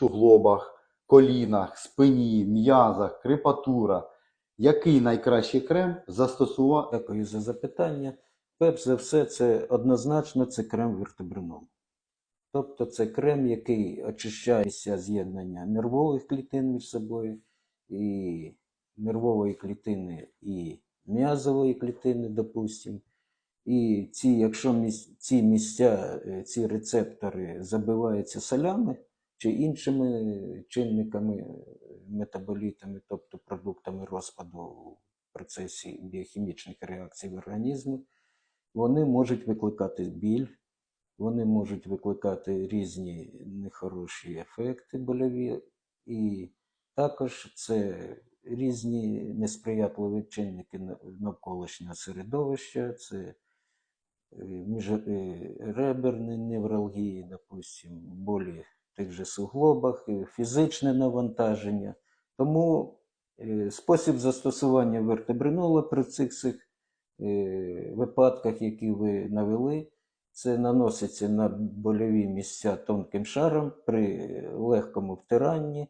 суглобах, колінах, спині, м'язах, крепатура. Який найкращий крем застосувати? Дякую за запитання. Перш за все, це однозначно це крем вертебрином. Тобто це крем, який очищається з'єднання нервових клітин між собою, і нервової клітини, і м'язової клітини, допустимо. І ці, якщо ці місця, е, ці рецептори забиваються солями чи іншими чинниками, е, метаболітами, тобто продуктами розпаду в процесі біохімічних реакцій в організмі, вони можуть викликати біль, вони можуть викликати різні нехороші ефекти больові, і також це різні несприятливі чинники навколишнього середовища, це е, міжреберні невралгії, допустим, болі тих же суглобах, фізичне навантаження. Тому е, спосіб застосування вертебринола при цих всіх е, випадках, які ви навели, це наноситься на больові місця тонким шаром при легкому втиранні